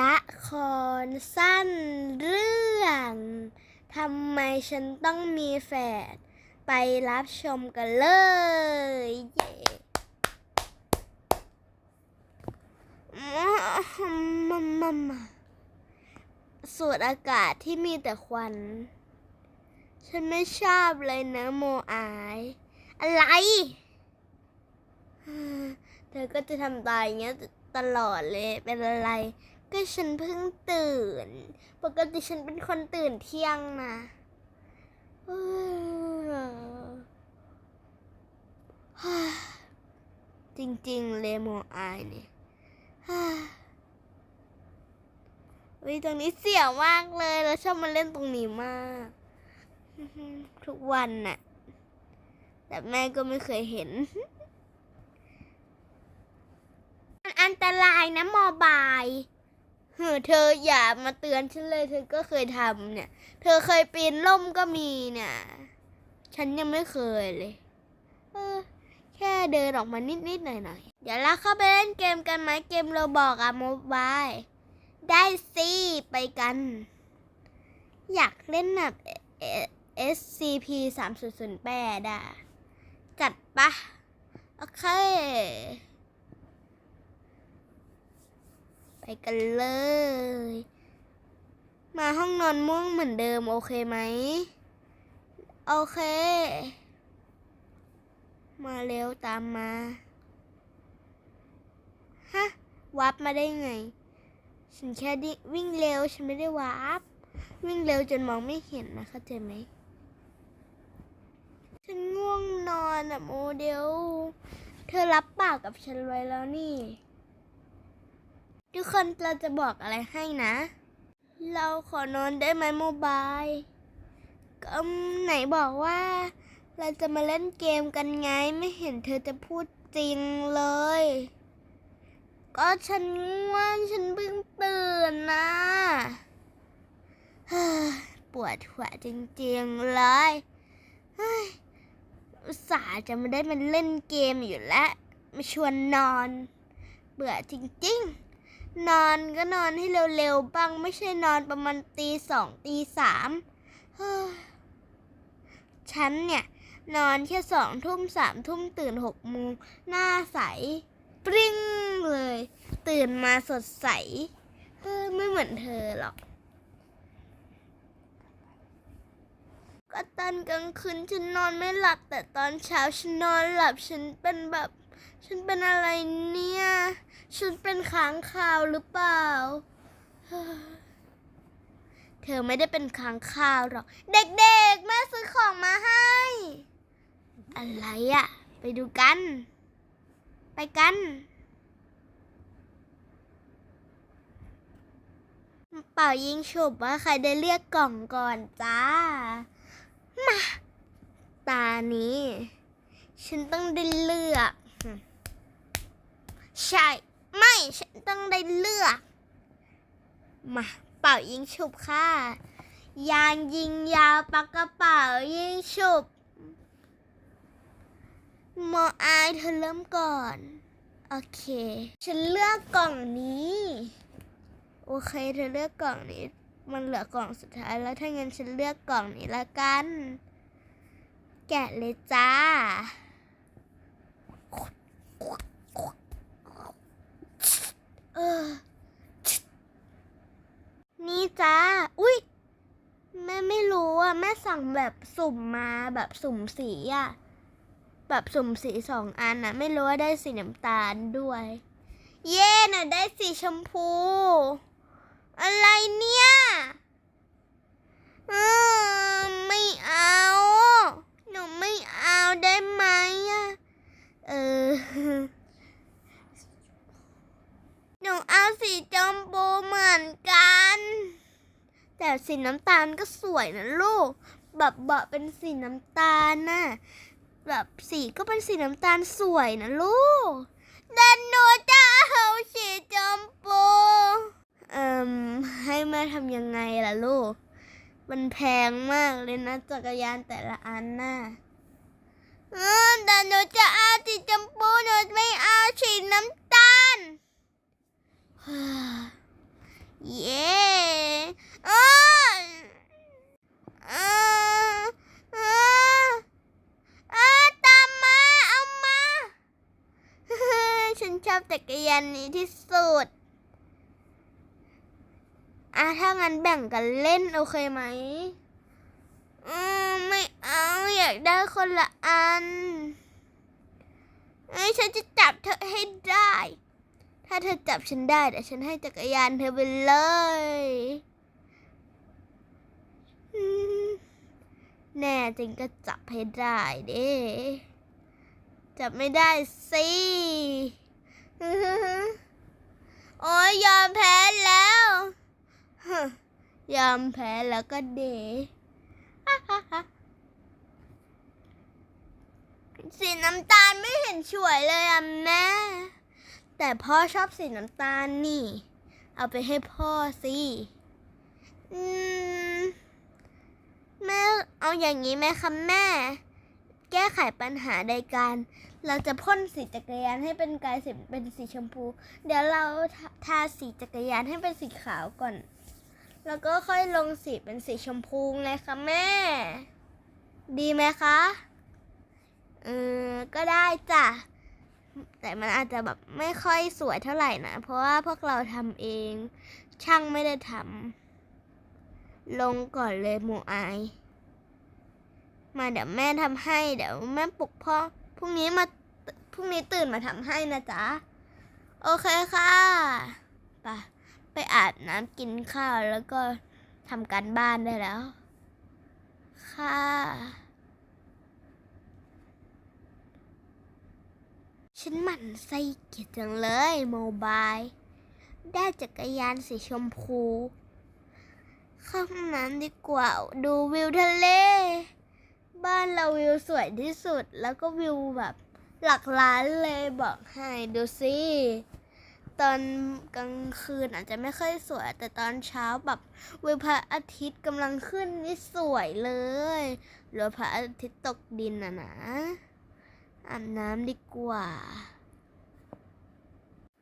ละครสั้นเรื่องทำไมฉันต้องมีแฝดไปรับชมกันเลย เย้มามามาสูดอากาศที่มีแต่ควัน ฉันไม่ชอบเลยนะโมอาย อะไร เธอก็จะทำตายอย่างเงี้ยตลอดเลยเป็นอะไร ก็ฉันเพิ่งตื่น ปกติฉันเป็นคนตื่นเที่ยงนะจริงๆ เลโมอายเนี่ยวิตรงนี้เสียวมากเลย แล้วชอบมาเล่นตรงนี้มาก ทุกวันน่ะ แต่แม่ก็ไม่เคยเห็น อันตรายนะมอบาย เฮ้อเธออย่ามาเตือนฉันเลย เธอก็เคยทำเนี่ย เธอเคยปีนล่มก็มีเนี่ย ฉันยังไม่เคยเลย เออ แค่เดินออกมานิดๆหน่อยๆเดี๋ยวเราเข้าไปเล่นเกมกันไหมเกมเราบอกอะโมบายได้สิไปกัน อยากเล่นแบบ SCP 3 0 0 8อะจัดปะโอเค ไปกันเลย มาห้องนอนม่วงเหมือนเดิมโอเคไหม โอเค มาเร็วตามมา ฮะ วับมาได้ไง ฉันแค่ดิวิ่งเร็ว ฉันไม่ได้วับ วิ่งเร็วจนมองไม่เห็นนะเข้าใจไหมฉันง่วงนอนอะโมเดล เธอรับปากกับฉันไว้แล้วนี่ ทุกคนเราจะบอกอะไรให้นะ เราขอนอนได้ไหมโมบายก็ไหนบอกว่า เราจะมาเล่นเกมกันไงไม่เห็นเธอจะพูดจริงเลย ก็ฉันง่วงฉันเพิ่งตื่นนะเฮ้ยปวดหัวจริงๆเลยเฮ้ยอุตส่าห์จะไม่ได้มาเล่นเกมอยู่แล้วมาชวนนอน เบื่อจริง ๆ นอนก็นอนให้เร็วๆบ้างไม่ใช่นอนประมาณตีสองตีสามเฮ้ยฉันเนี่ย นอนแค่สองทุ่มสามทุ่มตื่นหกโมงหน้าใส ปริ้งเลย ตื่นมาสดใสเฮ้ยไม่เหมือนเธอหรอก ก็ตอนกลางคืนฉันนอนไม่หลับ แต่ตอนเช้าฉันนอนหลับฉันเป็นแบบ ฉันเป็นอะไรเนี่ย ฉันเป็นค้างคาวหรือเปล่า เธอไม่ได้เป็นค้างคาวหรอก เด็กๆ แม่ซื้อของมาให้ อะไรอะไปดูกัน ไปกันเป่ายิงฉุบว่าใครได้เรียกกล่องก่อนจ้า มา ตานี้ ฉันต้องได้เลือก ใช่ ไม่ฉันต้องได้เลือก มาเป่ายิงฉุบค่ะ ยางยิงยาวปากกระเป๋ายิงฉุบโมอายเธอเริ่มก่อน โอเค ฉันเลือกกล่องนี้ โอเค เธอเลือกกล่องนี้ มันเหลือกล่องสุดท้ายแล้วถ้างั้นฉันเลือกกล่องนี้ละกัน แกะเลยจ้า เออ นี่จ้า อุ้ยแม่ไม่รู้อะ แม่สั่งแบบสุ่มมาแบบสุ่มสีอะ แบบสุ่มสีสองอันน่ะ ไม่รู้ว่าได้สีน้ำตาลด้วย เย่น่ะ ได้สีชมพู อะไรเนี่ยอืมไม่เอาหนูไม่เอาได้ไหมอะเออ หนูเอาสีชมพูเหมือนกัน แต่สีน้ำตาลก็สวยนะลูก แบบเบาเป็นสีน้ำตาลน่ะ แบบสีก็เป็นสีน้ำตาลสวยนะลูกแต่หนูจะเอาสีชมพูเอ่มให้แม่ทำยังไงล่ะลูก มันแพงมากเลยนะจักรยานแต่ละอันน่ะเออแต่หนูจะเอาสีชมพูหนูไม่เอาสีน้ำตาล เย้อ้าอ้าอ้าอ้าตามมาเอามาฉันชอบจักรยานนี้ที่สุดอะถ้างั้นแบ่งกันเล่นโอเคไหมอืมไม่เอาอยากได้คนละอันไอ้ฉันจะจับเธอให้ได้ ถ้าเธอจับฉันได้เดี๋ยวฉันให้จักรยานเธอไปเลยแน่จริงก็จับให้ได้เด้จับไม่ได้สิโอ้ยยอมแพ้แล้วยอมแพ้แล้วก็เดสีน้ำตาลไม่เห็นช่วยเลยอะแม่ แต่พ่อชอบสีน้ำตาลนี่ เอาไปให้พ่อสิอืมแม่เอาอย่างนี้ไหมคะแม่ แก้ไขปัญหาใดการ เราจะพ่นสีจักรยานให้เป็นกายสีเป็นสีชมพู เดี๋ยวเราทาสีจักรยานให้เป็นสีขาวก่อน แล้วก็ค่อยลงสีเป็นสีชมพูไงคะแม่ ดีไหมคะ เออก็ได้จ้ะ แต่มันอาจจะแบบไม่ค่อยสวยเท่าไหร่นะ เพราะว่าพวกเราทำเอง ช่างไม่ได้ทำลงก่อนเลยหมูอายมาเดี๋ยวแม่ทำให้ เดี๋ยวแม่ปลุกพ่อพรุ่งนี้มาพรุ่งนี้ตื่นมาทำให้นะจ๊ะ โอเคค่ะไปไปอาบน้ำกินข้าวแล้วก็ทำการบ้านได้แล้ว ค่ะ ฉันหมั่นไส้เกียดจังเลยโมบาย ได้จักรยานสีชมพู เข้าห้องน้ำดีกว่า ดูวิวทะเล บ้านเราวิวสวยที่สุด แล้วก็วิวแบบหลักล้านเลยบอกให้ดูสิตอนกลางคืนอาจจะไม่ค่อยสวย แต่ตอนเช้าแบบวิวพระอาทิตย์กำลังขึ้นนี่สวยเลย หรือพระอาทิตย์ตกดินอะนะ อาบน้ำดีกว่า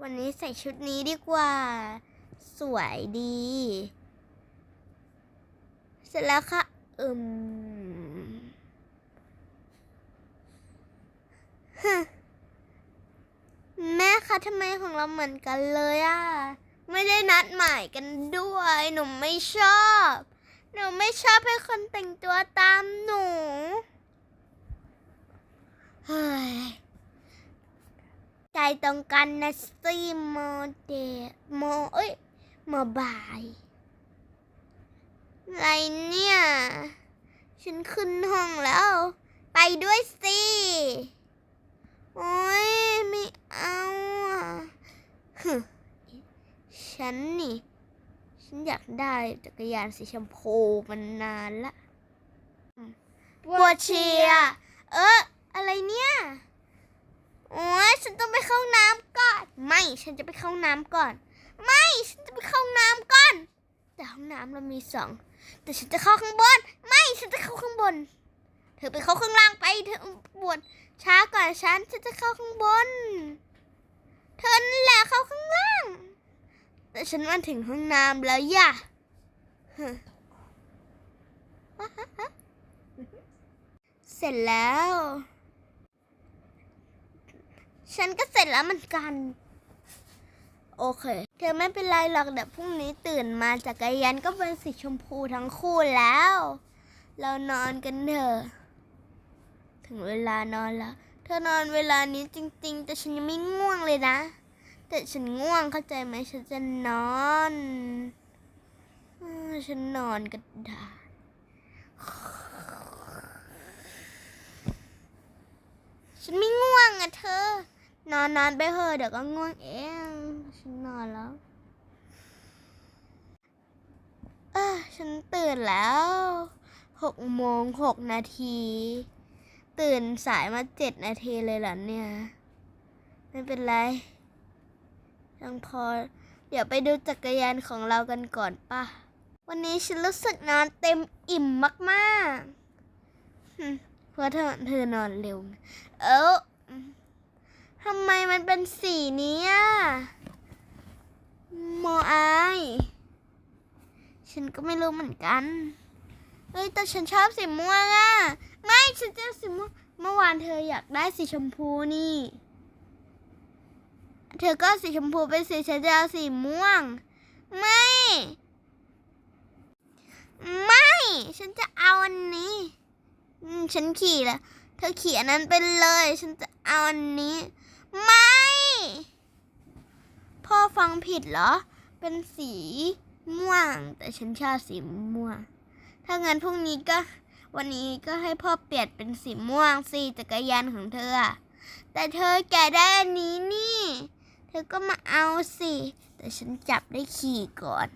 วันนี้ใส่ชุดนี้ดีกว่า สวยดี เสร็จแล้วค่ะ อืมฮแม่คะทำไมของเราเหมือนกันเลยอะไม่ได้นัดหมายกันด้วย หนูไม่ชอบ หนูไม่ชอบให้คนแต่งตัวตามหนู ใจตรงกันนะสิโมเดโมเอ้ยโมบายอะไรเนี่ย ฉันขึ้นห้องแล้ว ไปด้วยสิโอ้ยไม่เอาอะฮึฉันนี่ ฉันอยากได้จักรยานสีชมพูมันนานละปวดเชียเออ อะไรเนี่ย โอ้ยฉันต้องไปเข้าน้ำก่อน ไม่ ฉันจะไปเข้าน้ำก่อน ไม่ ฉันจะไปเข้าน้ำก่อน แต่ห้องน้ำเรามีสอง แต่ฉันจะเข้าข้างบน ไม่ ฉันจะเข้าข้างบน เธอไปเข้าข้างล่างไป เธอปวดช้าก่อนฉัน ฉันจะเข้าข้างบน เธอนั่นแหละเข้าข้างล่าง แต่ฉันมาถึงห้องน้ำแล้วย่ะเสร็จแล้ว ฉันก็เสร็จแล้วเหมือนกัน โอเค เธอไม่เป็นไรหรอกเดี๋ยวพรุ่งนี้ตื่นมาจักรยานก็เป็นสีชมพูทั้งคู่แล้ว เรานอนกันเถอะ ถึงเวลานอนแล้ว เธอนอนเวลานี้จริง ๆ แต่ฉันยังไม่ง่วงเลยนะ แต่ฉันง่วงเข้าใจไหมฉันจะนอนฉันนอนก็ได้ฉันไม่ง่วงอะเธอ นอนนอนไปเถอะเดี๋ยวก็ง่วงเองฉันนอนแล้วเออฉันตื่นแล้วหกโมงหกนาที ตื่นสายมาเจ็ดนาทีเลยเหรอเนี่ย ไม่เป็นไรยังพอ เดี๋ยวไปดูจักรยานของเรากันก่อนป่ะ วันนี้ฉันรู้สึกนอนเต็มอิ่มมากๆเพราะเธอเธอนอนเร็ว เอ้า ทำไมมันเป็นสีนี้โมอายฉันก็ไม่รู้เหมือนกันเฮ้ย แต่ฉันชอบสีม่วงอะไม่ ฉันจะเอาสีม่วง เมื่อวานเธออยากได้สีชมพูนี่ เธอก็สีชมพูไปสิฉันจะเอาสีม่วง ไม่ ไม่ ฉันจะเอาอันนี้ฉันขี่ล้วเธอขี่อันนั้นไปเลย ฉันจะเอาอันนี้ ไม่ พ่อฟังผิดเหรอ เป็นสีม่วง แต่ฉันชอบสีม่วง ถ้างั้นพรุ่งนี้ก็ วันนี้ก็ให้พ่อเปลี่ยนเป็นสีม่วงสิจักรยานของเธอ แต่เธอแกะได้อันนี้นี่ เธอก็มาเอาสิ แต่ฉันจับได้ขี่ก่อน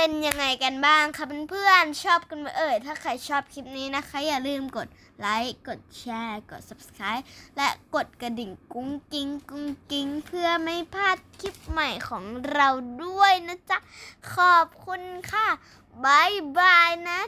เป็นยังไงกันบ้างคะเพื่อนๆชอบกันไหมเอ่ย ถ้าใครชอบคลิปนี้นะคะ อย่าลืมกดไลค์กดแชร์กด subscribe และกดกระดิ่งกุ้งกิ้งกุ้งกิ้งเพื่อไม่พลาดคลิปใหม่ของเราด้วยนะจ๊ะ ขอบคุณค่ะบายบายนะ